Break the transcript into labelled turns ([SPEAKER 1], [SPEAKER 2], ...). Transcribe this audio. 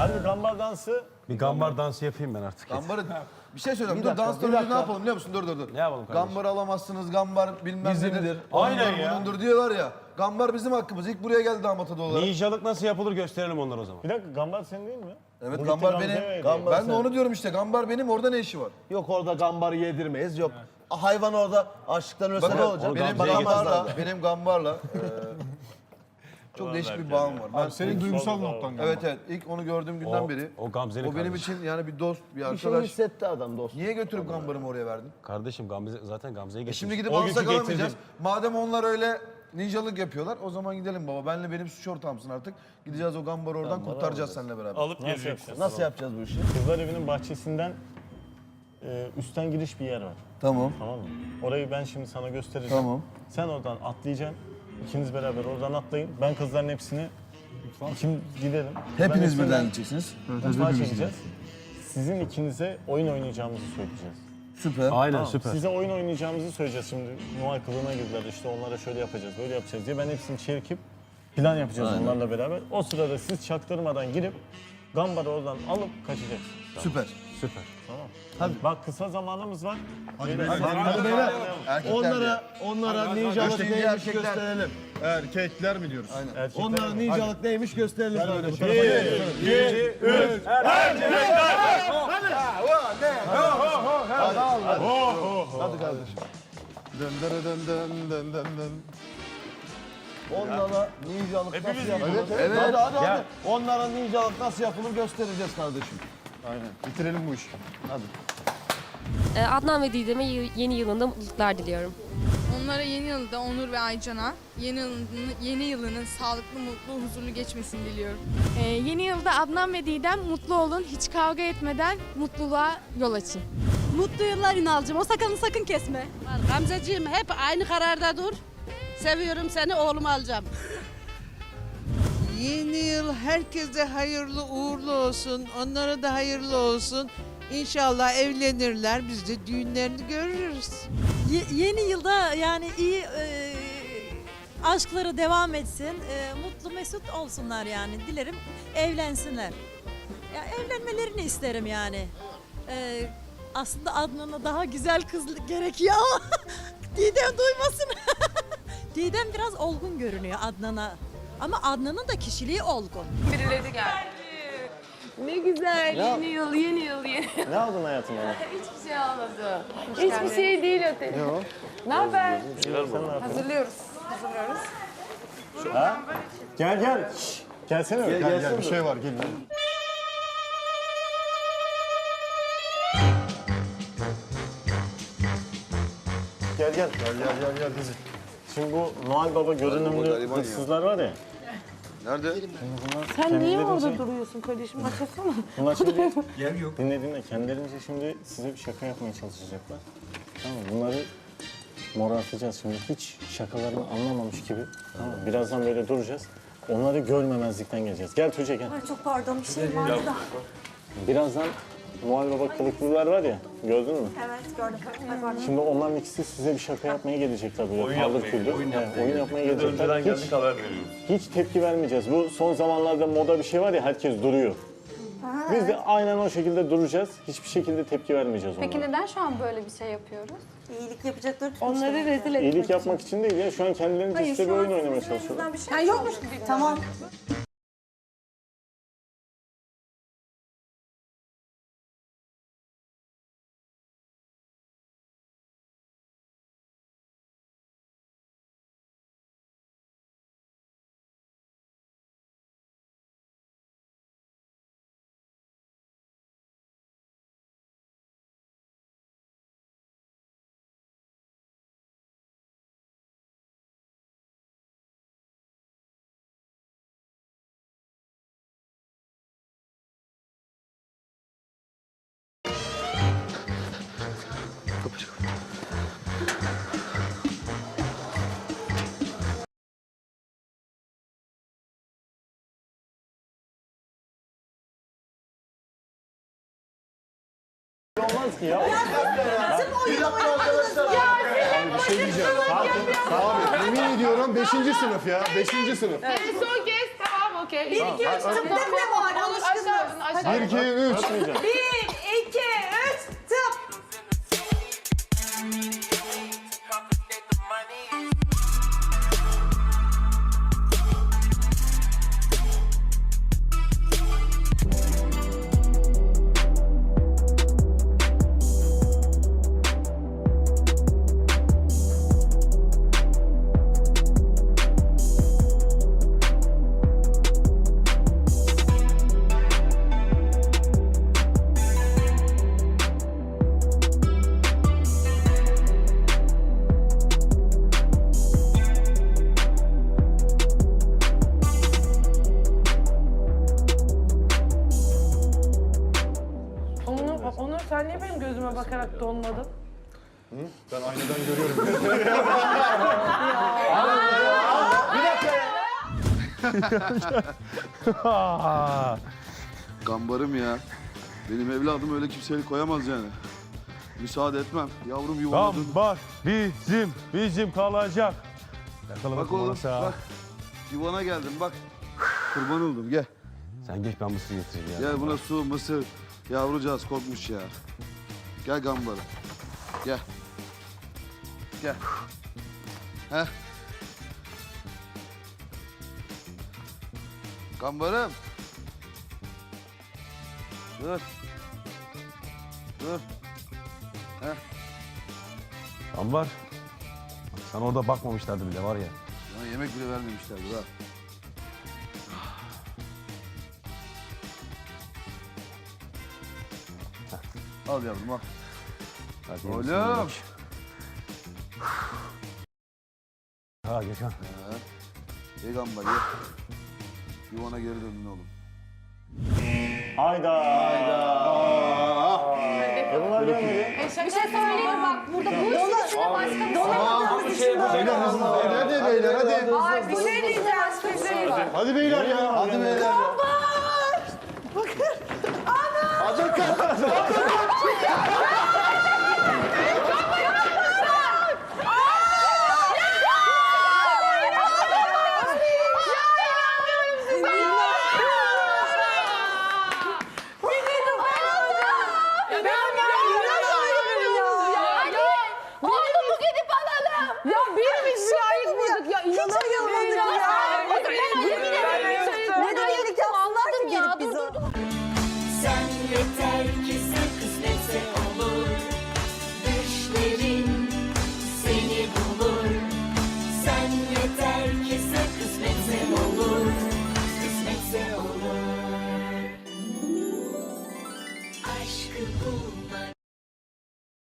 [SPEAKER 1] Hadi bir gambar dansı.
[SPEAKER 2] Bir gambar dansı yapayım ben artık.
[SPEAKER 3] Gambarı bir şey söyleyeceğim.
[SPEAKER 4] Bir
[SPEAKER 3] dur
[SPEAKER 4] dakika,
[SPEAKER 3] danstan
[SPEAKER 4] bir
[SPEAKER 3] önce ne
[SPEAKER 4] dakika.
[SPEAKER 3] yapalım biliyor musun? Dur dur dur.
[SPEAKER 2] Ne yapalım kardeşim?
[SPEAKER 3] Gambar alamazsınız, gambar bilmem
[SPEAKER 4] Bizimdir.
[SPEAKER 3] nedir.
[SPEAKER 2] Aynen
[SPEAKER 3] onundur,
[SPEAKER 2] ya.
[SPEAKER 3] Bunundur diyorlar ya. Gambar bizim hakkımız. İlk buraya geldi damat adı olarak.
[SPEAKER 2] Ninjalık nasıl yapılır gösterelim onları o zaman.
[SPEAKER 1] Bir dakika gambar senin değil mi?
[SPEAKER 3] Evet gambar benim.
[SPEAKER 4] Gambar
[SPEAKER 3] ben de
[SPEAKER 4] sen.
[SPEAKER 3] onu diyorum işte. Gambar benim. Orada ne işi var?
[SPEAKER 4] Yok orada gambarı yedirmeyiz. Yok. Hayvan orada açlıktan ölse
[SPEAKER 3] Bakın
[SPEAKER 4] ne olacak?
[SPEAKER 3] benim
[SPEAKER 2] Gamze'ye
[SPEAKER 3] gambarla,
[SPEAKER 4] getirmezler.
[SPEAKER 3] benim gambarla çok değişik bir bağım var. Ben,
[SPEAKER 5] Senin duygusal noktan galiba.
[SPEAKER 3] evet evet. ilk onu gördüğüm günden
[SPEAKER 2] O,
[SPEAKER 3] beri.
[SPEAKER 2] o Gamze'nin
[SPEAKER 3] O benim
[SPEAKER 2] kardeşi.
[SPEAKER 3] için yani bir dost, bir
[SPEAKER 4] Bir şey
[SPEAKER 3] arkadaş.
[SPEAKER 4] hissetti adam dost.
[SPEAKER 3] Niye götürüp gambarımı oraya verdin?
[SPEAKER 2] Kardeşim Gamze zaten Gamze'yi
[SPEAKER 3] E
[SPEAKER 2] getirmiş.
[SPEAKER 3] şimdi gidip
[SPEAKER 2] O
[SPEAKER 3] alsak
[SPEAKER 2] gücü
[SPEAKER 3] alamayacağız.
[SPEAKER 2] getirdim.
[SPEAKER 3] Madem onlar öyle ninjalık yapıyorlar o zaman gidelim baba. Benle benim suç ortağımsın artık. Gideceğiz o gambarı oradan kurtaracağız seninle beraber.
[SPEAKER 6] Alıp
[SPEAKER 1] Nasıl?
[SPEAKER 4] Nasıl yapacağız bu işi?
[SPEAKER 1] Kızlar evinin bahçesinden e, üstten giriş bir yer var.
[SPEAKER 3] Tamam.
[SPEAKER 1] Tamam mı? Orayı ben şimdi sana göstereceğim.
[SPEAKER 3] Tamam.
[SPEAKER 1] Sen oradan atlayacaksın. İkiniz beraber oradan atlayın. Ben kızların hepsini kim gidelim.
[SPEAKER 3] Hepiniz
[SPEAKER 1] hepsini
[SPEAKER 3] birden gideceksiniz.
[SPEAKER 1] Mutfağa çekeceğiz. Sizin ikinize oyun oynayacağımızı söyleyeceğiz.
[SPEAKER 3] Süper.
[SPEAKER 2] Aynen süper.
[SPEAKER 1] Size oyun oynayacağımızı söyleyeceğiz şimdi. Noel kılığına girdiler işte onlara şöyle yapacağız, böyle yapacağız diye. Ben hepsini çekip plan yapacağız onlarla beraber. O sırada siz çaktırmadan girip Gambar'ı oradan alıp kaçacaksınız.
[SPEAKER 3] Süper.
[SPEAKER 2] Süper.
[SPEAKER 1] Tamam. Hadi. Bak kısa zamanımız var. Hadi,
[SPEAKER 4] Hadi beyler.
[SPEAKER 3] Erkekler
[SPEAKER 4] Onlara, onlara ninjalık
[SPEAKER 3] Erkekler,
[SPEAKER 4] neymiş
[SPEAKER 3] erkekler.
[SPEAKER 4] gösterelim.
[SPEAKER 5] Erkekler mi diyoruz?
[SPEAKER 1] Erkekler
[SPEAKER 4] Onlara ninjalık neymiş gösterelim böyle. bu tarafa. Hadi kardeşim.
[SPEAKER 5] Dön dön dön dön dön dön dön.
[SPEAKER 4] Onlara ninjalık nasıl yapılır? Evet, Hadi hadi hadi. Onlara ninjalık nasıl yapılır göstereceğiz kardeşim.
[SPEAKER 5] Aynen. Bitirelim bu işi.
[SPEAKER 7] Ee, Adnan ve Didem'e yeni yılında mutluluklar diliyorum.
[SPEAKER 8] Onlara yeni yılda Onur ve Aycan'a yeni yılının, yeni yılının sağlıklı, mutlu, huzurlu geçmesini diliyorum.
[SPEAKER 9] Ee, yeni yılda Adnan ve Didem mutlu olun. Hiç kavga etmeden mutluluğa yol açın.
[SPEAKER 10] Mutlu yıllar Ünal'cığım. O sakalını sakın kesme.
[SPEAKER 11] Gamzeciğim hep aynı kararda dur. Seviyorum seni oğlum alacağım.
[SPEAKER 12] Yeni yıl herkese hayırlı uğurlu olsun. Onlara da hayırlı olsun. İnşallah evlenirler. Biz de düğünlerini görürüz.
[SPEAKER 10] Ye- yeni yılda yani iyi e, aşkları devam etsin. E, mutlu mesut olsunlar yani. Dilerim evlensinler. Ya evlenmelerini isterim yani. E, aslında Adnan'a daha güzel kız gerekiyor ama Didem duymasın. Didem biraz olgun görünüyor Adnan'a. Ama Adnan'ın da kişiliği olgun.
[SPEAKER 8] Birileri geldi.
[SPEAKER 7] Ne güzel. Yeni yıl, yeni yıl, yeni
[SPEAKER 1] Ne aldın hayatım bana?
[SPEAKER 7] Hiçbir şey almadı. Hiçbir şey değil öteki. Ne haber?
[SPEAKER 8] Hazırlıyoruz. Hazırlıyoruz.
[SPEAKER 1] Gel gel. Şşş, Gelsene.
[SPEAKER 5] Gel gel bir şey var.
[SPEAKER 1] Gel gel.
[SPEAKER 5] Gel gel gel gel bizi.
[SPEAKER 1] Şimdi bu Noel Baba görünümlü
[SPEAKER 3] gariban ya.
[SPEAKER 1] hırsızlar var ya.
[SPEAKER 3] Nerede?
[SPEAKER 1] Sen niye orada
[SPEAKER 11] duruyorsun kardeşim? Açasana.
[SPEAKER 1] Bunlar şimdi dinle dinle. Kendilerince şimdi size bir şaka yapmaya çalışacaklar. Tamam mı? Bunları morartacağız şimdi. Hiç şakalarını anlamamış gibi. Tamam mı? Birazdan böyle duracağız. Onları görmemezlikten geleceğiz. Gel Tuğçe gel.
[SPEAKER 10] Ay çok pardon bir şey vardı da.
[SPEAKER 1] Birazdan Noel Baba kılıklılar var ya. Gördün mü?
[SPEAKER 10] Evet gördüm.
[SPEAKER 1] Şimdi onların ikisi size bir şaka yapmaya gelecekler böyle. Oyun yapmaya, oyun, yapmaya, oyun yapmaya gelecekler. Hiç,
[SPEAKER 6] haber veriyoruz.
[SPEAKER 1] hiç tepki vermeyeceğiz. Bu son zamanlarda moda bir şey var ya herkes duruyor. Biz de aynen o şekilde duracağız. Hiçbir şekilde tepki vermeyeceğiz onlara.
[SPEAKER 7] Peki neden şu an böyle bir şey yapıyoruz?
[SPEAKER 10] İyilik yapacakları
[SPEAKER 11] Onları rezil et.
[SPEAKER 1] İyilik yapmak için değil ya. Şu an kendilerince size bir oyun oynamaya çalışıyorlar.
[SPEAKER 10] Bir şey yokmuş. Tamam.
[SPEAKER 1] Olmaz ki ya.
[SPEAKER 5] Bir şey diyeceğim. Abi yemin ediyorum 5. sınıf ya. 5. sınıf.
[SPEAKER 8] son kez tamam okey.
[SPEAKER 10] Bir iki üç var Allah aşkına?
[SPEAKER 5] Bir, iki, üç.
[SPEAKER 1] Atmayacağım.
[SPEAKER 10] Bir,
[SPEAKER 11] niye benim gözüme bakarak donmadın?
[SPEAKER 5] Ben aynadan görüyorum.
[SPEAKER 3] Gambarım ya. Benim evladım öyle kimseye koyamaz yani. Müsaade etmem. Yavrum yuvaladım.
[SPEAKER 2] Gambar bizim, bizim kalacak. Yakala
[SPEAKER 3] Bak oğlum bak. Yuvana geldim bak. Kurban oldum gel.
[SPEAKER 2] Sen geç ben mısır getireyim ya.
[SPEAKER 3] Gel buna su, mısır. Yavrucağız korkmuş ya. Gel gambarım. Gel. Gel. Heh. Gambarım. Dur. Dur.
[SPEAKER 2] Gambar. Bak Sana orada bakmamışlardı bile var ya.
[SPEAKER 3] Bana yemek bile vermemişlerdi ha. Al yavrum al.
[SPEAKER 2] Hadi
[SPEAKER 3] Oğlum.
[SPEAKER 2] bak. Ha Gökhan.
[SPEAKER 3] Ye gambar ye. Yuvana geri döndün oğlum.
[SPEAKER 1] Hayda. Hayda. E bunlar gelmedi.
[SPEAKER 11] Bir şey söyleyeyim bak burada bu işin içine başka
[SPEAKER 10] Dolamadığımız için böyle.
[SPEAKER 5] Beyler hızlı. Hadi beyler hadi.
[SPEAKER 11] Ay bir şey diyeceğim. Şey var.
[SPEAKER 5] Hadi beyler ya. Hadi beyler.
[SPEAKER 6] 어쩔까? 어쩔까?